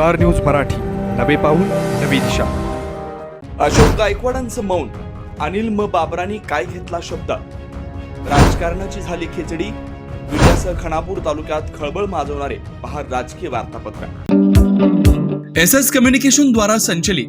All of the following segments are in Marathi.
Star news Marathi. नवे पाऊल नवी दिशा. अशोक गायकवाडांचं मौन. अनिल म. बाबरांनी काय घेतला शब्द? राजकारणाची झाली खिचडी? विट्यासह खानापूर तालुक्यात खळबळ माजवणारे पहा राजकीय वार्तापत्र. एस एस कम्युनिकेशन द्वारा संचलित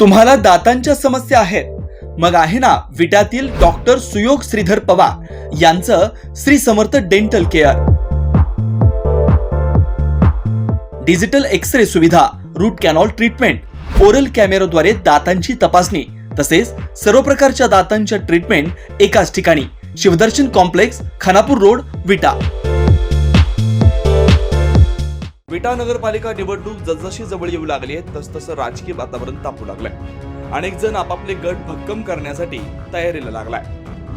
तुम्हाला दातांच्या समस्या आहेत. मग आहे ना विट्यातील डॉक्टर सुयोग श्रीधर पवार यांचं Shri Samarth dental care. Digital x-ray सुविधा रूट कॅनॉल ट्रीटमेंट ओरल कॅमेराद्वारे दातांची तपासणी तसेच सर्व प्रकारच्या दातांच्या ट्रीटमेंट एकाच ठिकाणी. Shivdarshan complex Khanapur road Vita. विटा नगरपालिका निवडणूक जसजशी जवळ येऊ लागली आहे तसतसं राजकीय वातावरण तापू लागलंय. अनेक जण आपापले गट भक्कम करण्यासाठी तयारीला लागलाय.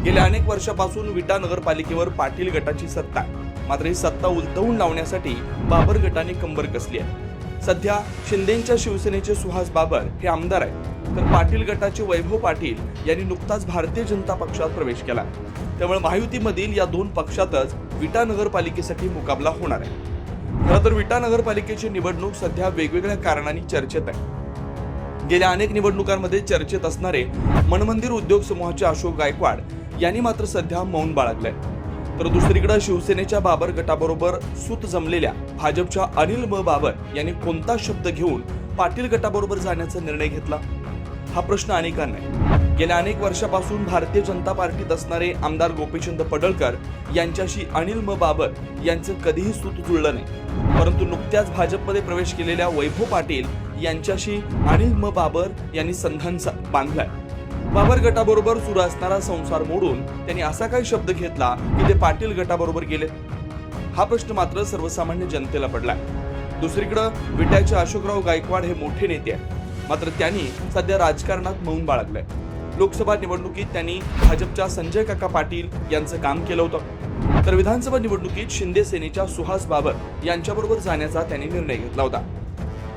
गेल्या अनेक वर्षापासून विटा नगरपालिकेवर पाटील गटाची सत्ता मात्र ही सत्ता उलटवून लावण्यासाठी बाबर गटाने कंबर कसली आहे? सध्या शिंदेच्या शिवसेनेचे सुहास बाबर हे आमदार आहेत. तर पाटील गटाचे वैभव पाटील यांनी नुकताच भारतीय जनता पक्षात प्रवेश केला त्यामुळे महायुतीमधील या दोन पक्षातच विटा नगरपालिकेसाठी मुकाबला होणार आहे. खरं तर विटा नगरपालिकेची निवडणूक सध्या वेगवेगळ्या कारणांनी चर्चेत आहे. गेल्या अनेक निवडणुकांमध्ये चर्चेत असणारे मनमंदिर उद्योग समूहाचे अशोक गायकवाड यांनी मात्र सध्या मौन बाळगलंय. तर दुसरीकडे शिवसेनेच्या बाबर गटाबरोबर सूत जमलेल्या भाजपच्या अनिल म बाबर यांनी कोणता शब्द घेऊन पाटील गटाबरोबर जाण्याचा निर्णय घेतला? हा प्रश्न अनेकांना आहे. गेल्या अनेक वर्षापासून भारतीय जनता पार्टीत असणारे आमदार गोपीचंद पडळकर यांच्याशी अनिल म बाबर यांचं कधीही सूत जुळलं नाही. परंतु नुकत्याच भाजपमध्ये प्रवेश केलेल्या वैभव पाटील यांच्याशी अनिल म बाबर यांनी संधान बांधलाय. बाबर गटाबरोबर सुरू असणारा संसार मोडून त्यांनी असा काही शब्द घेतला की ते पाटील गटाबरोबर गेले. हा प्रश्न मात्र सर्वसामान्य जनतेला पडलाय. दुसरीकडं विट्याचे अशोकराव गायकवाड हे मोठे नेते आहेत. मात्र त्यांनी सध्या राजकारणात मौन बाळगलंय. लोकसभा निवडणुकीत त्यांनी भाजपच्या संजय काका पाटील यांचं काम केलं होतं. तर विधानसभा निवडणुकीत शिंदे सेनेच्या सुहास बाबर यांच्याबरोबर जाण्याचा त्यांनी निर्णय घेतला होता.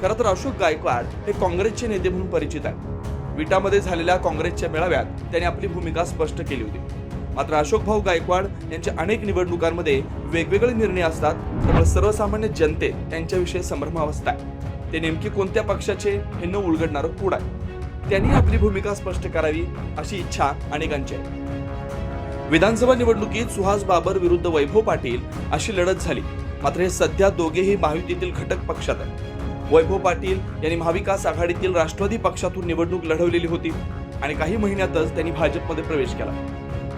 खरं तर अशोक गायकवाड हे काँग्रेसचे नेते म्हणून परिचित आहेत. विटामध्ये झालेल्या काँग्रेसच्या मेळाव्यात त्यांनी आपली भूमिका स्पष्ट केली होती. मात्र अशोक भाऊ गायकवाड यांच्या अनेक निवडणुकांमध्ये वेगवेगळे निर्णय असतात त्यामुळे सर्वसामान्य जनते त्यांच्याविषयी संभ्रमावस्था आहे ते नेमकी कोणत्या पक्षाचे हे न उलगडणारं कूड आहे? त्यांनी आपली भूमिका स्पष्ट करावी अशी इच्छा अनेकांची आहे. विधानसभा निवडणुकीत सुहास बाबर विरुद्ध वैभव पाटील अशी लढत झाली. मात्र हे सध्या दोघेही महायुतीतील घटक पक्षात आहेत. वैभव पाटील यांनी महाविकास आघाडीतील राष्ट्रवादी पक्षातून निवडणूक लढवलेली होती आणि काही महिन्यातच त्यांनी भाजपमध्ये प्रवेश केला.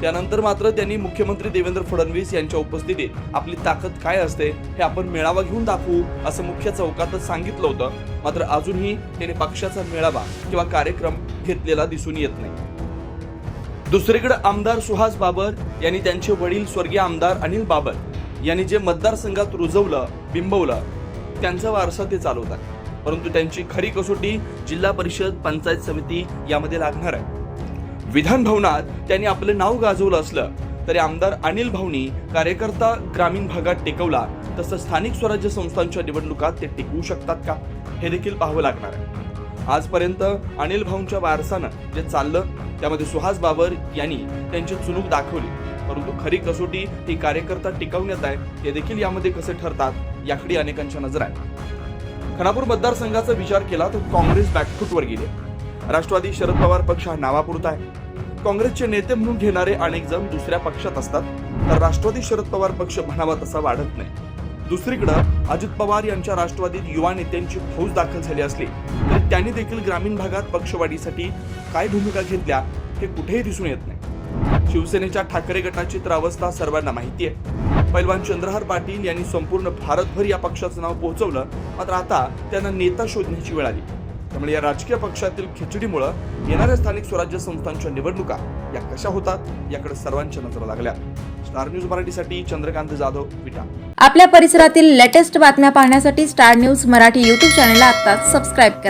त्यानंतर मात्र त्यांनी मुख्यमंत्री देवेंद्र फडणवीस यांच्या उपस्थितीत आपली ताकद काय असते हे आपण मेळावा घेऊन दाखवू असं मुख्य चौकातच सांगितलं होतं. मात्र अजूनही त्यांनी पक्षाचा मेळावा किंवा कार्यक्रम घेतलेला दिसून येत नाही. दुसरीकडे आमदार सुहास बाबर यांनी त्यांचे वडील स्वर्गीय आमदार अनिल बाबर यांनी जे मतदारसंघात रुजवलं बिंबवलं त्यांचा वारसा ते चालवतात. परंतु त्यांची खरी कसोटी जिल्हा परिषद पंचायत समिती यामध्ये लागणार आहे. विधान भवनात त्यांनी आपलं नाव गाजवलं असलं तरी आमदार अनिल भाऊनी कार्यकर्ता ग्रामीण भागात टिकवला तसं स्थानिक स्वराज्य संस्थांच्या निवडणुकात ते टिकवू शकतात का हे देखील पाहावं लागणार आहे. आजपर्यंत अनिल भाऊंच्या वारसानं जे चाललं त्यामध्ये सुहास बाबर यांनी त्यांची चुणूक दाखवली. परंतु खरी कसोटी ही कार्यकर्ता टिकवण्यात आहे हे देखील यामध्ये कसे ठरतात याकडे अनेकांच्या नजर आहे खानापूर मतदारसंघाचा विचार केला तर काँग्रेस बॅकफूटवर गेली. राष्ट्रवादी शरद पवार पक्ष हा नावापुरता आहे. काँग्रेसचे नेते म्हणून घेणारे अनेक जण दुसऱ्या पक्षात असतात तर राष्ट्रवादी शरद पवार पक्ष म्हणावा तसा वाढत नाही. दुसरीकडं अजित पवार यांच्या राष्ट्रवादीत युवा नेत्यांची फौज दाखल झाली असली तरी त्यांनी देखील ग्रामीण भागात पक्षवाढीसाठी काय भूमिका घेतल्या हे कुठेही दिसून येत नाही. शिवसेनेच्या ठाकरे गटाची तर अवस्था सर्वांना माहिती आहे पैलवान चंद्रहार पाटील यांनी संपूर्ण भारतभर या पक्षाचं नाव पोहोचवलं मात्र आता त्यांना नेता शोधण्याची वेळ आली. त्यामुळे या राजकीय पक्षातील खिचडीमुळं येणाऱ्या स्थानिक स्वराज्य संस्थांच्या निवडणुका या कशा होतात याकडे सर्वांच्या नजरा लागल्या. स्टार न्यूज मराठीसाठी चंद्रकांत जाधव विटा. आपल्या परिसरातील लेटेस्ट बातम्या पाहण्यासाठी स्टार न्यूज मराठी यूट्यूब चॅनलला आता सबस्क्राईब करा.